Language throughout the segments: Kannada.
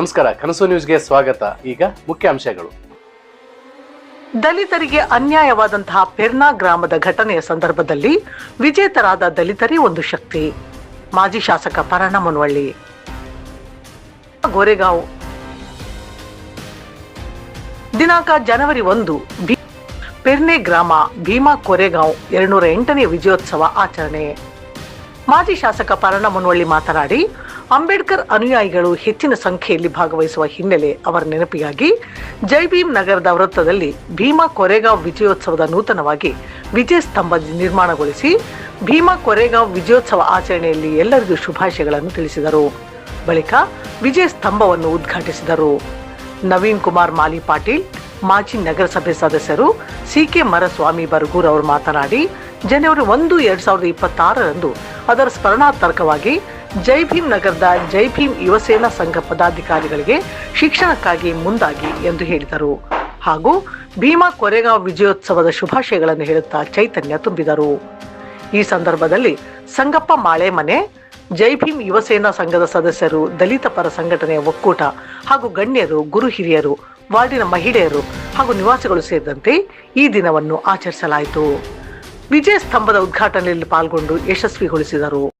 ನಮಸ್ಕಾರ, ಕನಸು ನ್ಯೂಸ್ಗೆ ಸ್ವಾಗತ. ಈಗ ಮುಖ್ಯಾಂಶಗಳು. ದಲಿತರಿಗೆ ಅನ್ಯಾಯವಾದಂತಹ ಪೆರ್ನಾ ಗ್ರಾಮದ ಘಟನೆಯ ಸಂದರ್ಭದಲ್ಲಿ ವಿಜೇತರಾದ ದಲಿತರೇ ಒಂದು ಶಕ್ತಿ. ಮಾಜಿ ಶಾಸಕ ಪರಣ ಮುನ್ವಳ್ಳಿ. ಗೋರೆಗಾಂವ್. ದಿನಾಂಕ ಜನವರಿ ಒಂದು ಪೆರ್ನೆ ಗ್ರಾಮ, ಭೀಮಾ ಕೋರೆಗಾಂವ್ ಎರಡ್ನೂರ ಎಂಟನೇ ವಿಜಯೋತ್ಸವ ಆಚರಣೆ. ಮಾಜಿ ಶಾಸಕ ಪರಣ ಮುನ್ವಳ್ಳಿ ಮಾತನಾಡಿ ಅಂಬೇಡ್ಕರ್ ಅನುಯಾಯಿಗಳು ಹೆಚ್ಚಿನ ಸಂಖ್ಯೆಯಲ್ಲಿ ಭಾಗವಹಿಸುವ ಹಿನ್ನೆಲೆ ಅವರ ನೆನಪಿಗಾಗಿ ಜೈ ಭೀಮ್ ನಗರದ ವೃತ್ತದಲ್ಲಿ ಭೀಮಾ ಕೊರೆಗಾಂವ್ ವಿಜಯೋತ್ಸವದ ನೂತನವಾಗಿ ವಿಜಯ ಸ್ತಂಭ ನಿರ್ಮಾಣಗೊಳಿಸಿ ಭೀಮಾ ಕೊರೆಗಾಂವ್ ವಿಜಯೋತ್ಸವ ಆಚರಣೆಯಲ್ಲಿ ಎಲ್ಲರಿಗೂ ಶುಭಾಶಯಗಳನ್ನು ತಿಳಿಸಿದರು. ಬಳಿಕ ವಿಜಯ ಸ್ತಂಭವನ್ನು ಉದ್ಘಾಟಿಸಿದರು. ನವೀನ್ ಕುಮಾರ್ ಮಾಲಿ ಪಾಟೀಲ್, ಮಾಜಿ ನಗರಸಭೆ ಸದಸ್ಯರು ಸಿಕೆ ಮರಸ್ವಾಮಿ ಬರಗೂರ್ ಅವರು ಮಾತನಾಡಿ, ಜನವರಿ ಒಂದು, ಎರಡ್ ಸಾವಿರದ ಇಪ್ಪತ್ತಾರರಂದು ಅದರ ಸ್ಮರಣಾರ್ಥಕವಾಗಿ ಜೈ ಭೀಮ್ ನಗರದ ಜೈ ಭೀಮ್ ಯುವಸೇನಾ ಸಂಘ ಪದಾಧಿಕಾರಿಗಳಿಗೆ ಶಿಕ್ಷಣಕ್ಕಾಗಿ ಮುಂದಾಗಿ ಎಂದು ಹೇಳಿದರು. ಹಾಗೂ ಭೀಮಾ ಕೊರೆಗಾಂವ್ ವಿಜಯೋತ್ಸವದ ಶುಭಾಶಯಗಳನ್ನು ಹೇಳುತ್ತಾ ಚೈತನ್ಯ ತುಂಬಿದರು. ಈ ಸಂದರ್ಭದಲ್ಲಿ ಸಂಗಪ್ಪ ಮಾಳೆಮನೆ ಜೈ ಭೀಮ್ ಯುವಸೇನಾ ಸಂಘದ ಸದಸ್ಯರು, ದಲಿತ ಪರ ಸಂಘಟನೆಯ ಒಕ್ಕೂಟ ಹಾಗೂ ಗಣ್ಯರು, ಗುರು ಹಿರಿಯರು, ವಾರ್ಡಿನ ಮಹಿಳೆಯರು ಹಾಗೂ ನಿವಾಸಿಗಳು ಸೇರಿದಂತೆ ಈ ದಿನವನ್ನು ಆಚರಿಸಲಾಯಿತು. ವಿಜಯ ಸ್ತಂಭದ ಉದ್ಘಾಟನೆಯಲ್ಲಿ ಪಾಲ್ಗೊಂಡು ಯಶಸ್ವಿಗೊಳಿಸಿದರು.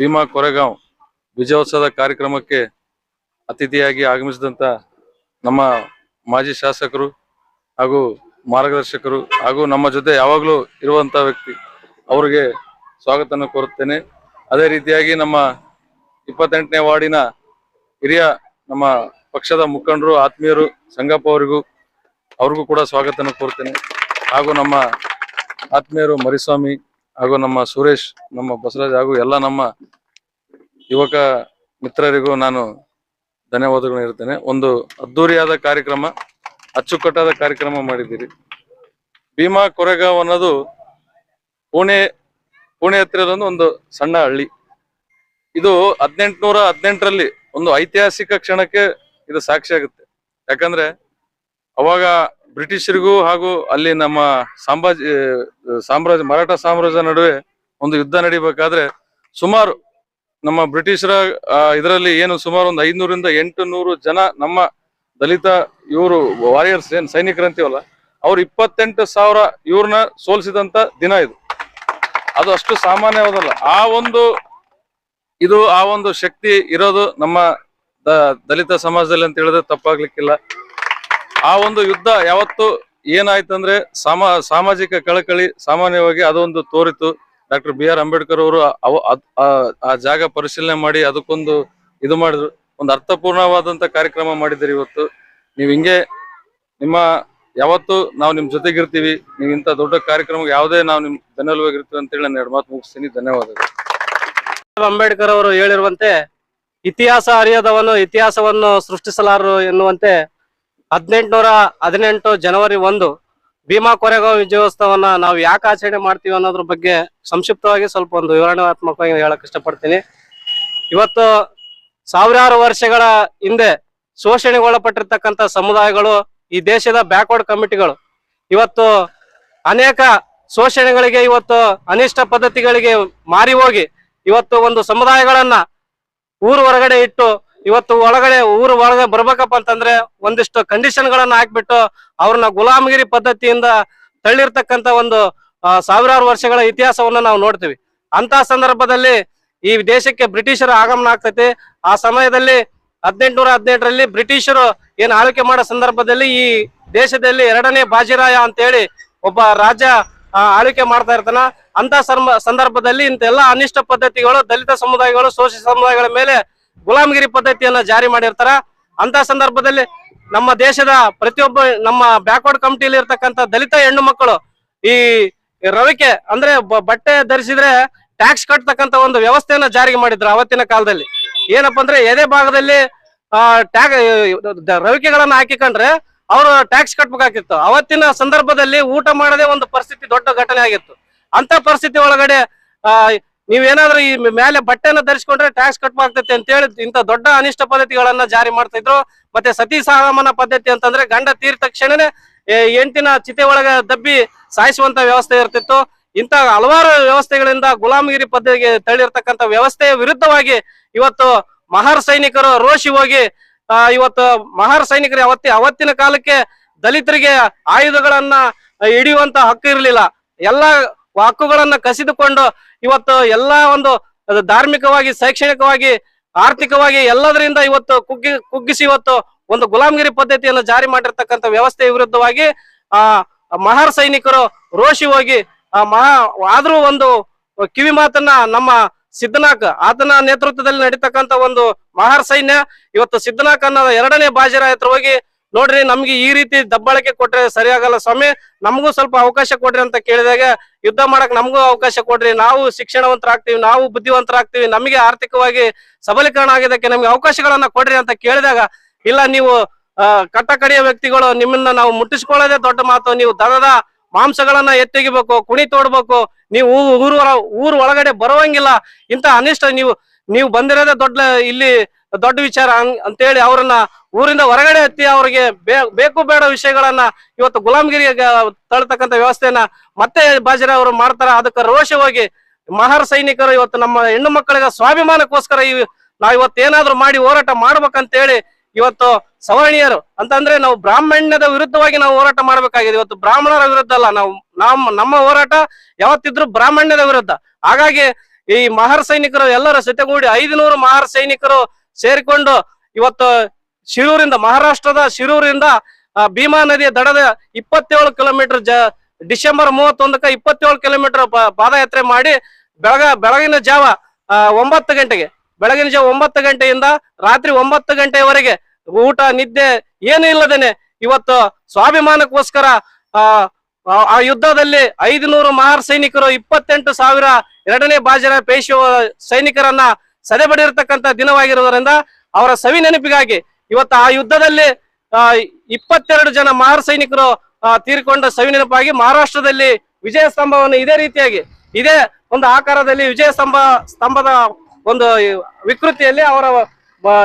ಭೀಮಾ ಕೊರೆಗಾಂವ್ ವಿಜಯೋತ್ಸವದ ಕಾರ್ಯಕ್ರಮಕ್ಕೆ ಅತಿಥಿಯಾಗಿ ಆಗಮಿಸಿದಂತ ನಮ್ಮ ಮಾಜಿ ಶಾಸಕರು ಹಾಗೂ ಮಾರ್ಗದರ್ಶಕರು ಹಾಗೂ ನಮ್ಮ ಜೊತೆ ಯಾವಾಗಲೂ ಇರುವಂತ ವ್ಯಕ್ತಿ ಅವರಿಗೆ ಸ್ವಾಗತವನ್ನು ಕೋರುತ್ತೇನೆ. ಅದೇ ರೀತಿಯಾಗಿ ನಮ್ಮ ಇಪ್ಪತ್ತೆಂಟನೇ ವಾರ್ಡಿನ ಹಿರಿಯ ನಮ್ಮ ಪಕ್ಷದ ಮುಖಂಡರು, ಆತ್ಮೀಯರು, ಸಂಗಪ್ಪ ಅವರಿಗೂ ಅವ್ರಿಗೂ ಕೂಡ ಸ್ವಾಗತನ ಕೋರ್ತೇನೆ ಹಾಗೂ ನಮ್ಮ ಆತ್ಮೀಯರು ಮರಿಸ್ವಾಮಿ ಹಾಗೂ ನಮ್ಮ ಸುರೇಶ್, ನಮ್ಮ ಬಸವರಾಜ್ ಹಾಗೂ ಎಲ್ಲ ನಮ್ಮ ಯುವಕ ಮಿತ್ರರಿಗೂ ನಾನು ಧನ್ಯವಾದಗಳು ಇರ್ತೇನೆ ಒಂದು ಅದ್ದೂರಿಯಾದ ಕಾರ್ಯಕ್ರಮ, ಅಚ್ಚುಕಟ್ಟಾದ ಕಾರ್ಯಕ್ರಮ ಮಾಡಿದ್ದೀರಿ. ಭೀಮಾ ಕೊರೆಗಾಂವ್ ಅನ್ನೋದು ಪುಣೆ ಪುಣೆ ಹತ್ತಿರದೊಂದು ಒಂದು ಸಣ್ಣ ಹಳ್ಳಿ. ಇದು ಹದಿನೆಂಟುನೂರ ಹದಿನೆಂಟರಲ್ಲಿ ಒಂದು ಐತಿಹಾಸಿಕ ಕ್ಷಣಕ್ಕೆ ಇದು ಸಾಕ್ಷಿ ಆಗುತ್ತೆ. ಯಾಕಂದ್ರೆ ಅವಾಗ ಬ್ರಿಟಿಷರಿಗೂ ಹಾಗೂ ಅಲ್ಲಿ ನಮ್ಮ ಸಾಮ್ರಾಜ್ಯ ಸಾಮ್ರಾಜ್ಯ, ಮರಾಠ ಸಾಮ್ರಾಜ್ಯ ನಡುವೆ ಒಂದು ಯುದ್ಧ ನಡಿಬೇಕಾದ್ರೆ ಸುಮಾರು ನಮ್ಮ ಬ್ರಿಟಿಷರ ಇದರಲ್ಲಿ ಏನು ಸುಮಾರು ಒಂದು ಐನೂರಿಂದ ಎಂಟು ನೂರು ಜನ ನಮ್ಮ ದಲಿತ ಇವರು ವಾರಿಯರ್ಸ್, ಏನ್ ಸೈನಿಕರಂತೀವಲ್ಲ ಅವ್ರು ಇಪ್ಪತ್ತೆಂಟು ಸಾವಿರ ಇವ್ರನ್ನ ಸೋಲಿಸಿದಂತ ದಿನ ಇದು. ಅದು ಅಷ್ಟು ಸಾಮಾನ್ಯವಾದಲ್ಲ. ಆ ಒಂದು ಇದು, ಆ ಒಂದು ಶಕ್ತಿ ಇರೋದು ನಮ್ಮ ದಲಿತ ಸಮಾಜದಲ್ಲಿ ಅಂತ ಹೇಳಿದ್ರೆ ತಪ್ಪಾಗ್ಲಿಕ್ಕಿಲ್ಲ. ಆ ಒಂದು ಯುದ್ಧ ಯಾವತ್ತು ಏನಾಯ್ತಂದ್ರೆ ಸಾಮಾ, ಸಾಮಾಜಿಕ ಕಳಕಳಿ ಸಾಮಾನ್ಯವಾಗಿ ಅದೊಂದು ತೋರಿತು. ಡಾಕ್ಟರ್ ಬಿ ಆರ್ ಅಂಬೇಡ್ಕರ್ ಅವರು ಆ- ಜಾಗ ಪರಿಶೀಲನೆ ಮಾಡಿ ಅದಕ್ಕೊಂದು ಇದು ಮಾಡಿದ್ರು. ಒಂದು ಅರ್ಥಪೂರ್ಣವಾದಂತ ಕಾರ್ಯಕ್ರಮ ಮಾಡಿದ್ರು ಇವತ್ತು. ನೀವು ಹಿಂಗೆ ನಿಮ್ಮ ಯಾವತ್ತು ನಾವು ನಿಮ್ ಜೊತೆಗಿರ್ತೀವಿ. ನೀವು ಇಂಥ ದೊಡ್ಡ ಕಾರ್ಯಕ್ರಮಕ್ಕೆ ಯಾವುದೇ ನಾವು ನಿಮ್ ಬೆನ್ನೆಲುಬಾಗಿರ್ತೀವಿ ಅಂತೇಳಿ ನಾನು ಎರಡು ಮಾತು ಮುಗಿಸ್ತೀನಿ. ಧನ್ಯವಾದಗಳು. ಅಂಬೇಡ್ಕರ್ ಅವರು ಹೇಳಿರುವಂತೆ ಇತಿಹಾಸ ಅರಿಯದವನು ಇತಿಹಾಸವನ್ನು ಸೃಷ್ಟಿಸಲಾರರು ಎನ್ನುವಂತೆ ಹದಿನೆಂಟುನೂರ ಹದಿನೆಂಟು ಜನವರಿ ಒಂದು ಭೀಮಾ ಕೊರೆಗಾಂವ್ ವಿಜಯೋತ್ಸವನ ನಾವು ಯಾಕೆ ಆಚರಣೆ ಮಾಡ್ತೀವಿ ಅನ್ನೋದ್ರ ಬಗ್ಗೆ ಸಂಕ್ಷಿಪ್ತವಾಗಿ ಸ್ವಲ್ಪ ಒಂದು ವಿವರಣಾತ್ಮಕವಾಗಿ ಹೇಳಕ್ ಇಷ್ಟಪಡ್ತೀನಿ. ಇವತ್ತು ಸಾವಿರಾರು ವರ್ಷಗಳ ಹಿಂದೆ ಶೋಷಣೆಗೊಳಪಟ್ಟಿರ್ತಕ್ಕಂಥ ಸಮುದಾಯಗಳು, ಈ ದೇಶದ ಬ್ಯಾಕ್ವರ್ಡ್ ಕಮಿಟಿಗಳು ಇವತ್ತು ಅನೇಕ ಶೋಷಣೆಗಳಿಗೆ, ಇವತ್ತು ಅನಿಷ್ಟ ಪದ್ಧತಿಗಳಿಗೆ ಮಾರಿ ಹೋಗಿ ಇವತ್ತು ಒಂದು ಸಮುದಾಯಗಳನ್ನ ಊರು ಹೊರಗಡೆ ಇಟ್ಟು ಇವತ್ತು ಒಳಗಡೆ, ಊರು ಒಳಗೆ ಬರ್ಬೇಕಪ್ಪ ಅಂತಂದ್ರೆ ಒಂದಿಷ್ಟು ಕಂಡೀಷನ್ ಗಳನ್ನ ಹಾಕ್ಬಿಟ್ಟು ಅವ್ರನ್ನ ಗುಲಾಮಗಿರಿ ಪದ್ಧತಿಯಿಂದ ತಳ್ಳಿರ್ತಕ್ಕಂತ ಒಂದು ಸಾವಿರಾರು ವರ್ಷಗಳ ಇತಿಹಾಸವನ್ನು ನಾವು ನೋಡ್ತೀವಿ. ಅಂತ ಸಂದರ್ಭದಲ್ಲಿ ಈ ದೇಶಕ್ಕೆ ಬ್ರಿಟಿಷರ ಆಗಮನ ಆಗ್ತೈತಿ. ಆ ಸಮಯದಲ್ಲಿ ಹದಿನೆಂಟುನೂರ ಹದಿನೆಂಟರಲ್ಲಿ ಬ್ರಿಟಿಷರು ಏನ್ ಆಳ್ವಿಕೆ ಮಾಡೋ ಸಂದರ್ಭದಲ್ಲಿ ಈ ದೇಶದಲ್ಲಿ ಎರಡನೇ ಬಾಜಿರಾಯ ಅಂತೇಳಿ ಒಬ್ಬ ರಾಜ ಆಳ್ವಿಕೆ ಮಾಡ್ತಾ ಇರ್ತಾನ. ಅಂತ ಸಂದರ್ಭದಲ್ಲಿ ಇಂತೆಲ್ಲ ಅನಿಷ್ಟ ಪದ್ಧತಿಗಳು ದಲಿತ ಸಮುದಾಯಗಳು, ಶೋಷಿತ ಸಮುದಾಯಗಳ ಮೇಲೆ ಗುಲಾಮಗಿರಿ ಪದ್ಧತಿಯನ್ನ ಜಾರಿ ಮಾಡಿರ್ತಾರ. ಅಂತ ಸಂದರ್ಭದಲ್ಲಿ ನಮ್ಮ ದೇಶದ ಪ್ರತಿಯೊಬ್ಬ ನಮ್ಮ ಬ್ಯಾಕ್ವರ್ಡ್ ಕಮಿಟಿಯಲ್ಲಿ ಇರ್ತಕ್ಕಂಥ ದಲಿತ ಹೆಣ್ಣು ಮಕ್ಕಳು ಈ ರವಿಕೆ ಅಂದ್ರೆ ಬಟ್ಟೆ ಧರಿಸಿದ್ರೆ ಟ್ಯಾಕ್ಸ್ ಕಟ್ತಕ್ಕಂತ ಒಂದು ವ್ಯವಸ್ಥೆಯನ್ನ ಜಾರಿಗೆ ಮಾಡಿದ್ರು ಅವತ್ತಿನ ಕಾಲದಲ್ಲಿ. ಏನಪ್ಪಾ ಅಂದ್ರೆ ಎದೆ ಭಾಗದಲ್ಲಿ, ಆ, ಟ್ಯಾಗ್ ರವಿಕೆಗಳನ್ನ ಹಾಕಿಕೊಂಡ್ರೆ ಅವರು ಟ್ಯಾಕ್ಸ್ ಕಟ್ಬೇಕಾಗಿತ್ತು. ಅವತ್ತಿನ ಸಂದರ್ಭದಲ್ಲಿ ಊಟ ಮಾಡದೆ ಒಂದು ಪರಿಸ್ಥಿತಿ ದೊಡ್ಡ ಘಟನೆ ಆಗಿತ್ತು. ಅಂತ ಪರಿಸ್ಥಿತಿ ಒಳಗಡೆ, ಆ ನೀವೇನಾದ್ರೂ ಈ ಮೇಲೆ ಬಟ್ಟೆನ ಧರಿಸಿಕೊಂಡ್ರೆ ಟ್ಯಾಕ್ಸ್ ಕಟ್ಬೇಕಾಗ್ತೈತಿ ಅಂತ ಹೇಳಿ ಇಂತ ದೊಡ್ಡ ಅನಿಷ್ಟ ಪದ್ಧತಿಗಳನ್ನ ಜಾರಿ ಮಾಡ್ತಾ ಇದ್ರು ಮತ್ತೆ ಸತಿ ಸಹಗಮನ ಪದ್ಧತಿ ಅಂತಂದ್ರೆ ಗಂಡ ತೀರ್ ತಕ್ಷಣನೇ ಎಂಟಿನ ಚಿತೆ ಒಳಗ ದಬ್ಬಿ ಸಾಯಿಸುವಂತ ವ್ಯವಸ್ಥೆ ಇರ್ತಿತ್ತು. ಇಂತ ಹಲವಾರು ವ್ಯವಸ್ಥೆಗಳಿಂದ ಗುಲಾಮಗಿರಿ ಪದ್ಧತಿಗೆ ತಳ್ಳಿರ್ತಕ್ಕಂಥ ವ್ಯವಸ್ಥೆಯ ವಿರುದ್ಧವಾಗಿ ಇವತ್ತು ಮಹಾರ್ ಸೈನಿಕರು ರೋಷಿ ಹೋಗಿ ಇವತ್ತು ಮಹಾರ್ ಸೈನಿಕರು ಅವತ್ತಿ, ಅವತ್ತಿನ ಕಾಲಕ್ಕೆ ದಲಿತರಿಗೆ ಆಯುಧಗಳನ್ನ ಹಿಡಿಯುವಂತ ಹಕ್ಕು ಇರಲಿಲ್ಲ. ಎಲ್ಲ ಹಕ್ಕುಗಳನ್ನ ಕಸಿದುಕೊಂಡು ಇವತ್ತು ಎಲ್ಲಾ ಒಂದು ಧಾರ್ಮಿಕವಾಗಿ, ಶೈಕ್ಷಣಿಕವಾಗಿ, ಆರ್ಥಿಕವಾಗಿ ಎಲ್ಲದರಿಂದ ಇವತ್ತು ಕುಗ್ಗಿ, ಕುಗ್ಗಿಸಿ ಇವತ್ತು ಒಂದು ಗುಲಾಮಗಿರಿ ಪದ್ಧತಿಯನ್ನು ಜಾರಿ ಮಾಡಿರ್ತಕ್ಕಂಥ ವ್ಯವಸ್ಥೆಯ ವಿರುದ್ಧವಾಗಿ, ಆ ಮಹಾರ್ ಸೈನಿಕರು ರೋಷಿ ಹೋಗಿ, ಆ, ಮಹಾ, ಆದ್ರೂ ಒಂದು ಕಿವಿ ಮಾತನ್ನ ನಮ್ಮ ಸಿದ್ದನಾಕ್ ಆತನ ನೇತೃತ್ವದಲ್ಲಿ ನಡೀತಕ್ಕಂತ ಒಂದು ಮಹಾರ್ ಸೈನ್ಯ ಇವತ್ತು ಸಿದ್ದನಾಕ್ ಅನ್ನೋ ಎರಡನೇ ಬಾಜಿರ ಹತ್ರ ಹೋಗಿ, ನೋಡ್ರಿ ನಮ್ಗೆ ಈ ರೀತಿ ದಬ್ಬಳಕೆ ಕೊಟ್ರೆ ಸರಿಯಾಗಲ್ಲ ಸ್ವಾಮಿ, ನಮಗೂ ಸ್ವಲ್ಪ ಅವಕಾಶ ಕೊಡ್ರಿ ಅಂತ ಕೇಳಿದಾಗ ಯುದ್ಧ ಮಾಡಕ್ ನಮಗೂ ಅವಕಾಶ ಕೊಡ್ರಿ. ನಾವು ಶಿಕ್ಷಣವಂತರಾಗ್ತೀವಿ, ನಾವು ಬುದ್ಧಿವಂತರಾಗ್ತೀವಿ, ನಮಗೆ ಆರ್ಥಿಕವಾಗಿ ಸಬಲೀಕರಣ ಆಗಿದ್ದಕ್ಕೆ ನಮ್ಗೆ ಅವಕಾಶಗಳನ್ನ ಕೊಡ್ರಿ ಅಂತ ಕೇಳಿದಾಗ, ಇಲ್ಲ ನೀವು ಕಟ್ಟಕಡೆಯ ಕಟ್ಟ ಕಡೆಯ ವ್ಯಕ್ತಿಗಳು ನಿಮ್ಮನ್ನ ನಾವು ಮುಟ್ಟಿಸ್ಕೊಳ್ಳೋದೇ ದೊಡ್ಡ ಮಾತು. ನೀವು ದನದ ಮಾಂಸಗಳನ್ನ ಎತ್ತೆಗಿಬೇಕು, ಕುಣಿ ತೋಡ್ಬೇಕು. ನೀವು ಊರು ಊರು ಒಳಗಡೆ ಬರುವಂಗಿಲ್ಲ. ಇಂತ ಅನಿಷ್ಟ ನೀವು ನೀವು ಬಂದಿರೋದೇ ದೊಡ್ಡ, ಇಲ್ಲಿ ದೊಡ್ಡ ವಿಚಾರ ಅಂತೇಳಿ ಅವರನ್ನ ಊರಿಂದ ಹೊರಗಡೆ ಎತ್ತಿ ಅವರಿಗೆ ಬೇಕು ಬೇಡ ವಿಷಯಗಳನ್ನ ಇವತ್ತು ಗುಲಾಮಗಿರಿ ತಳ್ತಕ್ಕಂಥ ವ್ಯವಸ್ಥೆಯನ್ನ ಮತ್ತೆ ಬಾಜಿರ ಅವರು ಮಾಡ್ತಾರ. ಅದಕ್ಕೆ ರೋಷವಾಗಿ ಮಹಾರ ಸೈನಿಕರು ಇವತ್ತು ನಮ್ಮ ಹೆಣ್ಣು ಮಕ್ಕಳಿಗೆ ಸ್ವಾಭಿಮಾನಕ್ಕೋಸ್ಕರ ಈ ನಾವ್ ಇವತ್ತು ಏನಾದ್ರೂ ಮಾಡಿ ಹೋರಾಟ ಮಾಡ್ಬೇಕಂತೇಳಿ ಇವತ್ತು ಸವರ್ಣೀಯರು ಅಂತಂದ್ರೆ ನಾವು ಬ್ರಾಹ್ಮಣ್ಯದ ವಿರುದ್ಧವಾಗಿ ನಾವು ಹೋರಾಟ ಮಾಡ್ಬೇಕಾಗಿದೆ. ಇವತ್ತು ಬ್ರಾಹ್ಮಣರ ವಿರುದ್ಧ ಅಲ್ಲ, ನಾವು ನಮ್ಮ ನಮ್ಮ ಹೋರಾಟ ಯಾವತ್ತಿದ್ರು ಬ್ರಾಹ್ಮಣ್ಯದ ವಿರುದ್ಧ. ಹಾಗಾಗಿ ಈ ಮಹಾರ ಸೈನಿಕರು ಎಲ್ಲರ ಸತೆಗೂಡಿ ಐದುನೂರು ಮಹಾರ ಸೈನಿಕರು ಸೇರಿಕೊಂಡು ಇವತ್ತು ಶಿರೂರಿಂದ ಮಹಾರಾಷ್ಟ್ರದ ಶಿರೂರಿಂದ ಭೀಮಾ ನದಿಯ ದಡದ ಇಪ್ಪತ್ತೇಳು ಕಿಲೋಮೀಟರ್ ಜ, ಡಿಸೆಂಬರ್ ಮೂವತ್ತೊಂದಕ್ಕೆ ಇಪ್ಪತ್ತೇಳು ಕಿಲೋಮೀಟರ್ ಪಾದಯಾತ್ರೆ ಮಾಡಿ ಬೆಳಗ, ಬೆಳಗಿನ ಜಾವ ಒಂಬತ್ತು ಗಂಟೆಗೆ, ಬೆಳಗಿನ ಜಾವ ಒಂಬತ್ತು ಗಂಟೆಯಿಂದ ರಾತ್ರಿ ಒಂಬತ್ತು ಗಂಟೆವರೆಗೆ ಊಟ, ನಿದ್ದೆ ಏನು ಇಲ್ಲದೇನೆ ಇವತ್ತು ಸ್ವಾಭಿಮಾನಕ್ಕೋಸ್ಕರ, ಆ ಯುದ್ಧದಲ್ಲಿ ಐದುನೂರು ಮಹಾರ್ ಸೈನಿಕರು, ಇಪ್ಪತ್ತೆಂಟು ಸಾವಿರ ಎರಡನೇ ಬಾಜರ ಪೇಶ ಸೈನಿಕರನ್ನ ಸದೆಬಡಿರತಕ್ಕಂತ ದಿನವಾಗಿರುವುದರಿಂದ ಅವರ ಸವಿ ನೆನಪಿಗಾಗಿ ಇವತ್ತು ಆ ಯುದ್ಧದಲ್ಲಿ ಇಪ್ಪತ್ತೆರಡು ಜನ ಮಹಾರ್ ಸೈನಿಕರು ತೀರ್ಕೊಂಡ ಸವಿನೆನಪಾಗಿ ಸವಿ ನೆನಪಾಗಿ ಮಹಾರಾಷ್ಟ್ರದಲ್ಲಿ ವಿಜಯ ಸ್ತಂಭವನ್ನು ಇದೇ ರೀತಿಯಾಗಿ, ಇದೇ ಒಂದು ಆಕಾರದಲ್ಲಿ ವಿಜಯ ಸ್ತಂಭ, ಸ್ತಂಭದ ಒಂದು ವಿಕೃತಿಯಲ್ಲಿ ಅವರ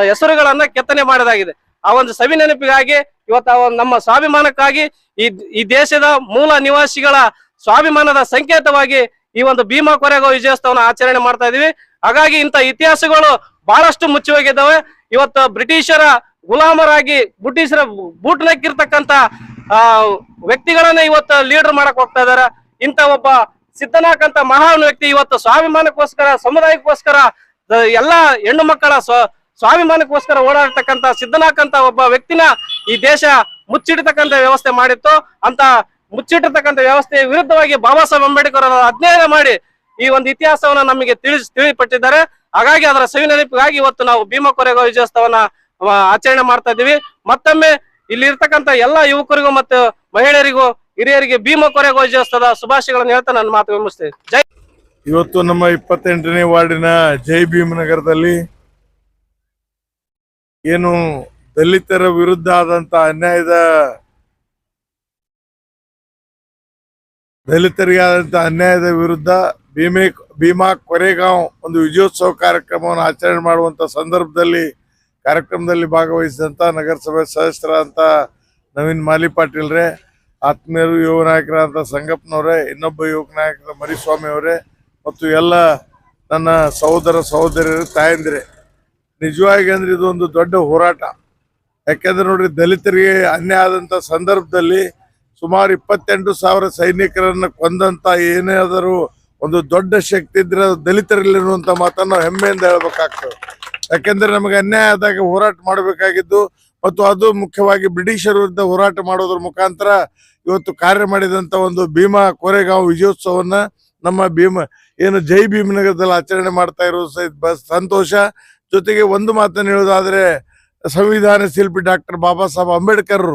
ಹೆಸರುಗಳನ್ನ ಕೆತ್ತನೆ ಮಾಡಲಾಗಿದೆ ಆ ಒಂದು ಸವಿ ನೆನಪಿಗಾಗಿ ಇವತ್ತು ನಮ್ಮ ಸ್ವಾಭಿಮಾನಕ್ಕಾಗಿ ಈ ಈ ದೇಶದ ಮೂಲ ನಿವಾಸಿಗಳ ಸ್ವಾಭಿಮಾನದ ಸಂಕೇತವಾಗಿ ಈ ಒಂದು ಭೀಮಾ ಕೊರೆಗೋ ವಿಜಯೋತ್ಸವನ ಆಚರಣೆ ಮಾಡ್ತಾ ಇದೀವಿ. ಹಾಗಾಗಿ ಇಂಥ ಇತಿಹಾಸಗಳು ಬಹಳಷ್ಟು ಮುಚ್ಚಿ ಹೋಗಿದ್ದಾವೆ. ಇವತ್ತು ಬ್ರಿಟಿಷರ ಗುಲಾಮರಾಗಿ ಬ್ರಿಟಿಷರ ಬೂಟ್ಲಕ್ಕಿರ್ತಕ್ಕಂತ ಆ, ವ್ಯಕ್ತಿಗಳನ್ನ ಇವತ್ತು ಲೀಡರ್ ಮಾಡಕ್ ಹೋಗ್ತಾ ಇದ್ದಾರೆ. ಇಂತ ಒಬ್ಬ ಸಿದ್ದನಾಕ್ ಮಹಾನ್ ವ್ಯಕ್ತಿ ಇವತ್ತು ಸ್ವಾಭಿಮಾನಕ್ಕೋಸ್ಕರ, ಸಮುದಾಯಕ್ಕೋಸ್ಕರ ಎಲ್ಲಾ ಹೆಣ್ಣು ಮಕ್ಕಳ ಸ್ವ, ಸ್ವಾಭಿಮಾನಕ್ಕೋಸ್ಕರ ಓಡಾಡ್ತಕ್ಕಂತ ಸಿದ್ದನಾಕ್ ಒಬ್ಬ ವ್ಯಕ್ತಿನ ಈ ದೇಶ ಮುಚ್ಚಿಡತಕ್ಕಂತ ವ್ಯವಸ್ಥೆ ಮಾಡಿತ್ತು. ಅಂತ ಮುಚ್ಚಿಟ್ಟಿರ್ತಕ್ಕಂಥ ವ್ಯವಸ್ಥೆಯ ವಿರುದ್ಧವಾಗಿ ಬಾಬಾ ಸಾಹೇಬ್ ಅಂಬೇಡ್ಕರ್ ಅವರ ಅಧ್ಯಯನ ಮಾಡಿ ಈ ಒಂದು ಇತಿಹಾಸವನ್ನ ನಮಗೆ ತಿಳಿಸಿ, ತಿಳಿಪಟ್ಟಿದ್ದಾರೆ. ಹಾಗಾಗಿ ಅದರ ಸವಿನೆನಪಿಗಾಗಿ ಇವತ್ತು ನಾವು ಭೀಮಾ ಕೊರೆಗೋ ವಿಜಯೋತ್ಸವನ ಆಚರಣೆ ಮಾಡ್ತಾ ಇದ್ದೀವಿ. ಮತ್ತೊಮ್ಮೆ ಇಲ್ಲಿ ಇರ್ತಕ್ಕಂಥ ಎಲ್ಲಾ ಯುವಕರಿಗೂ ಮತ್ತು ಮಹಿಳೆಯರಿಗೂ, ಹಿರಿಯರಿಗೆ ಭೀಮ ಕೊರೆ ಗೋಜೋತ್ಸವದ ಶುಭಾಶಯಗಳನ್ನು ಹೇಳ್ತಾ ನನ್ನ ಮಾತು ಮುಗಿಸ್ತೇನೆ. ಜೈ ಇವತ್ತು ನಮ್ಮ ಇಪ್ಪತ್ತೆಂಟನೇ ವಾರ್ಡಿನ ಜೈ ಭೀಮನಗರದಲ್ಲಿ ಏನು ದಲಿತರ ವಿರುದ್ಧ ಆದಂತ ಅನ್ಯಾಯದ ದಲಿತರಿಗೆ ಆದಂತ ಅನ್ಯಾಯದ ವಿರುದ್ಧ ಭೀಮೆ ಭೀಮಾ ಕೊರೆಗಾಂವ್ ಒಂದು ವಿಜಯೋತ್ಸವ ಕಾರ್ಯಕ್ರಮವನ್ನು ಆಚರಣೆ ಮಾಡುವಂತ ಸಂದರ್ಭದಲ್ಲಿ ಕಾರ್ಯಕ್ರಮದಲ್ಲಿ ಭಾಗವಹಿಸಿದಂಥ ನಗರಸಭೆ ಸದಸ್ಯರ ಅಂತ ನವೀನ್ ಮಾಲಿ ಪಾಟೀಲ್ರೇ ಆತ್ಮೀಯರು, ಯುವ ಅಂತ ಸಂಗಪ್ಪನವರೇ, ಇನ್ನೊಬ್ಬ ಯುವಕ ನಾಯಕರ ಮರಿಸ್ವಾಮಿ ಅವರೇ, ಮತ್ತು ಎಲ್ಲ ನನ್ನ ಸಹೋದರ ಸಹೋದರಿಯರು, ತಾಯಂದಿರೆ. ನಿಜವಾಗಿ ಅಂದ್ರೆ ಇದು ಒಂದು ದೊಡ್ಡ ಹೋರಾಟ. ಯಾಕೆಂದ್ರೆ ನೋಡ್ರಿ, ದಲಿತರಿಗೆ ಅನ್ಯಾಯ ಆದಂಥ ಸಂದರ್ಭದಲ್ಲಿ ಸುಮಾರು ಇಪ್ಪತ್ತೆಂಟು ಸಾವಿರ ಸೈನಿಕರನ್ನು ಕೊಂದಂತ ಏನಾದರೂ ಒಂದು ದೊಡ್ಡ ಶಕ್ತಿ ಇದ್ರೆ ದಲಿತರಲ್ಲಿರುವಂಥ ಮಾತನ್ನು ಹೆಮ್ಮೆಯಿಂದ ಹೇಳ್ಬೇಕಾಗ್ತದೆ. ಯಾಕೆಂದ್ರೆ ನಮಗೆ ಅನ್ಯಾಯ ಆದಾಗ ಹೋರಾಟ ಮಾಡಬೇಕಾಗಿದ್ದು ಮತ್ತು ಅದು ಮುಖ್ಯವಾಗಿ ಬ್ರಿಟಿಷರ ವಿರುದ್ಧ ಹೋರಾಟ ಮಾಡೋದ್ರ ಮುಖಾಂತರ ಇವತ್ತು ಕಾರ್ಯ ಮಾಡಿದಂತ ಒಂದು ಭೀಮಾ ಕೋರೆಗಾಂವ್ ವಿಜಯೋತ್ಸವನ್ನ ನಮ್ಮ ಭೀಮ ಏನು ಜೈ ಭೀಮನಗರದಲ್ಲಿ ಆಚರಣೆ ಮಾಡ್ತಾ ಇರೋದು ಸಂತೋಷ. ಜೊತೆಗೆ ಒಂದು ಮಾತನ್ನು ಹೇಳೋದಾದ್ರೆ ಸಂವಿಧಾನ ಶಿಲ್ಪಿ ಡಾಕ್ಟರ್ ಬಾಬಾ ಸಾಹೇಬ್ ಅಂಬೇಡ್ಕರ್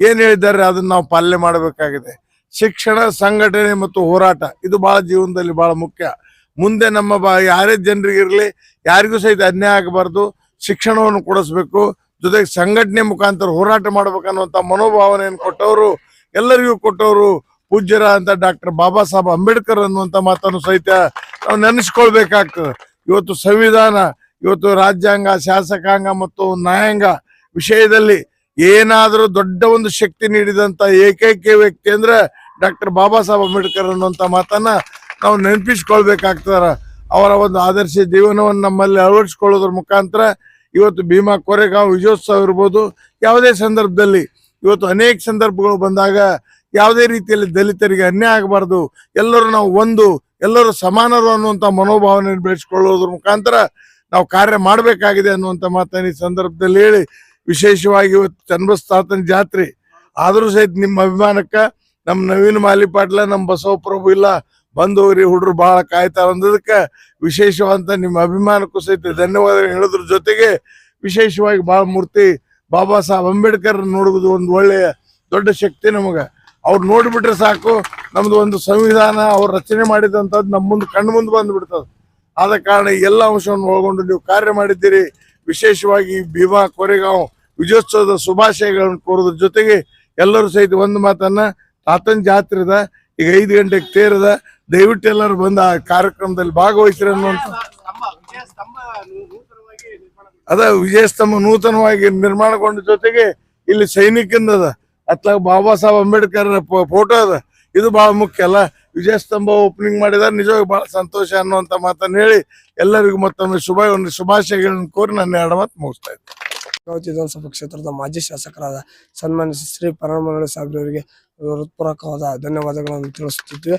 ಏನ್ ಹೇಳಿದ್ದಾರೆ ಅದನ್ನ ನಾವು ಪಾಲನೆ ಮಾಡಬೇಕಾಗಿದೆ. ಶಿಕ್ಷಣ, ಸಂಘಟನೆ ಮತ್ತು ಹೋರಾಟ ಇದು ಬಹಳ ಜೀವನದಲ್ಲಿ ಬಹಳ ಮುಖ್ಯ. ಮುಂದೆ ನಮ್ಮ ಯಾರೇ ಇರಲಿ, ಯಾರಿಗೂ ಸಹಿತ ಅನ್ಯಾಯ ಆಗಬಾರ್ದು, ಶಿಕ್ಷಣವನ್ನು ಕೊಡಿಸ್ಬೇಕು, ಜೊತೆಗೆ ಸಂಘಟನೆ ಮುಖಾಂತರ ಹೋರಾಟ ಮಾಡಬೇಕನ್ನುವಂಥ ಮನೋಭಾವನೆಯನ್ನು ಕೊಟ್ಟವರು, ಎಲ್ಲರಿಗೂ ಕೊಟ್ಟವರು ಪೂಜ್ಯರ ಅಂತ ಡಾಕ್ಟರ್ ಬಾಬಾ ಸಾಹೇಬ್ ಅಂಬೇಡ್ಕರ್ ಅನ್ನುವಂತ ಮಾತನ್ನು ಸಹಿತ ನಾವು ನೆನೆಸ್ಕೊಳ್ಬೇಕಾಗ್ತದೆ. ಇವತ್ತು ಸಂವಿಧಾನ, ಇವತ್ತು ರಾಜ್ಯಾಂಗ, ಶಾಸಕಾಂಗ ಮತ್ತು ನ್ಯಾಯಾಂಗ ವಿಷಯದಲ್ಲಿ ಏನಾದರೂ ದೊಡ್ಡ ಒಂದು ಶಕ್ತಿ ನೀಡಿದಂತ ಏಕೈಕ ವ್ಯಕ್ತಿ ಅಂದ್ರೆ ಡಾಕ್ಟರ್ ಬಾಬಾ ಸಾಹೇಬ್ ಅಂಬೇಡ್ಕರ್ ಅನ್ನುವಂಥ ಮಾತನ್ನ ನಾವು ನೆನಪಿಸ್ಕೊಳ್ಬೇಕಾಗ್ತದ ಅವರ ಒಂದು ಆದರ್ಶ ಜೀವನವನ್ನು ನಮ್ಮಲ್ಲಿ ಅಳವಡಿಸ್ಕೊಳ್ಳೋದ್ರ ಮುಖಾಂತರ ಇವತ್ತು ಭೀಮಾ ಕೊರೆಗಾಂವ್ ವಿಜಯೋತ್ಸವ ಇರ್ಬೋದು, ಯಾವುದೇ ಸಂದರ್ಭದಲ್ಲಿ ಇವತ್ತು ಅನೇಕ ಸಂದರ್ಭಗಳು ಬಂದಾಗ ಯಾವುದೇ ರೀತಿಯಲ್ಲಿ ದಲಿತರಿಗೆ ಅನ್ಯಾಯ ಆಗಬಾರ್ದು, ಎಲ್ಲರೂ ನಾವು ಒಂದು, ಎಲ್ಲರೂ ಸಮಾನರು ಅನ್ನುವಂಥ ಮನೋಭಾವನೆಯನ್ನು ಬೆಳೆಸ್ಕೊಳ್ಳೋದ್ರ ಮುಖಾಂತರ ನಾವು ಕಾರ್ಯ ಮಾಡಬೇಕಾಗಿದೆ ಅನ್ನುವಂಥ ಮಾತನ್ನು ಈ ಸಂದರ್ಭದಲ್ಲಿ ಹೇಳಿ, ವಿಶೇಷವಾಗಿ ಇವತ್ತು ಚನ್ನಬಸ್ತಾತನ ಜಾತ್ರೆ. ಆದರೂ ಸಹಿತ ನಿಮ್ಮ ಅಭಿಮಾನಕ್ಕೆ, ನಮ್ಮ ನವೀನ್ ಮಾಲಿಪಾಟ್ಲ ನಮ್ಮ ಬಸವಪ್ರಭು ಇಲ್ಲ ಬಂದವರಿ ಹುಡುಗರು ಬಹಳ ಕಾಯ್ತಾರ ಅಂದದಕ್ಕೆ ವಿಶೇಷವಂತ ನಿಮ್ಮ ಅಭಿಮಾನಕ್ಕೂ ಸಹಿತ ಧನ್ಯವಾದ ಹೇಳೋದ್ರ ಜೊತೆಗೆ ವಿಶೇಷವಾಗಿ ಭಾಳ ಮೂರ್ತಿ ಬಾಬಾ ಸಾಹೇಬ್ ಅಂಬೇಡ್ಕರ್ ನೋಡುವುದು ಒಂದು ಒಳ್ಳೆಯ ದೊಡ್ಡ ಶಕ್ತಿ ನಮಗೆ. ಅವ್ರು ನೋಡಿಬಿಟ್ರೆ ಸಾಕು, ನಮ್ದು ಒಂದು ಸಂವಿಧಾನ ಅವ್ರು ರಚನೆ ಮಾಡಿದಂಥದ್ದು ನಮ್ಮ ಮುಂದೆ ಕಣ್ಣು ಮುಂದೆ ಬಂದ್ಬಿಡ್ತದೆ. ಆದ ಕಾರಣ ಎಲ್ಲ ಅಂಶವನ್ನು ಒಳಗೊಂಡು ನೀವು ಕಾರ್ಯ ಮಾಡಿದ್ದೀರಿ. ವಿಶೇಷವಾಗಿ ಭೀಮಾ ಕೊರೆಗಾಂವ್ ವಿಜಯೋತ್ಸವದ ಶುಭಾಶಯಗಳನ್ನು ಕೋರೋದ್ರ ಜೊತೆಗೆ ಎಲ್ಲರೂ ಸಹಿತ ಒಂದು ಮಾತನ್ನ, ತಾತನ ಜಾತ್ರೆದ ಈಗ ಐದು ಗಂಟೆಗೆ ತೇರದ ದಯವಿಟ್ಟು ಎಲ್ಲರೂ ಬಂದು ಆ ಕಾರ್ಯಕ್ರಮದಲ್ಲಿ ಭಾಗವಹಿಸ್ರಿ ಅನ್ನುವಂಥ ಅದ ವಿಜಯ ಸ್ತಂಭ ನೂತನವಾಗಿ ನಿರ್ಮಾಣಗೊಂಡ ಜೊತೆಗೆ ಇಲ್ಲಿ ಸೈನಿಕಂದ ಅತ್ಲಾಗ ಬಾಬಾ ಸಾಹೇಬ್ ಅಂಬೇಡ್ಕರ್ ಫೋಟೋ ಅದ. ಇದು ಬಹಳ ಮುಖ್ಯ ಅಲ್ಲ. ವಿಜಯ ಸ್ತಂಭ ಓಪನಿಂಗ್ ಮಾಡಿದಾರೆ. ನಿಜವಾಗಿ ಬಹಳ ಸಂತೋಷ ಅನ್ನುವಂತ ಮಾತನ್ನ ಹೇಳಿ ಎಲ್ಲರಿಗೂ ಮತ್ತೊಮ್ಮೆ ಶುಭ ಒಂದು ಶುಭಾಶಯಗಳನ್ನು ಕೋರಿ ನನ್ನ ಎರಡು ಮಾತು ಮುಗಿಸ್ತಾ ಇದ್ದೀನಿ ಗೌತಿ ವಿಧಾನಸಭಾ ಕ್ಷೇತ್ರದ ಮಾಜಿ ಶಾಸಕರಾದ ಸನ್ಮಾನ್ಯ ಶ್ರೀ ಪರಮನಹಳ್ಳಿ ಸಾಹೇಬ್ರವರಿಗೆ ಹೃತ್ಪೂರ್ವಕವಾದ ಧನ್ಯವಾದಗಳನ್ನು ತಿಳಿಸುತ್ತಿದ್ದೇವೆ.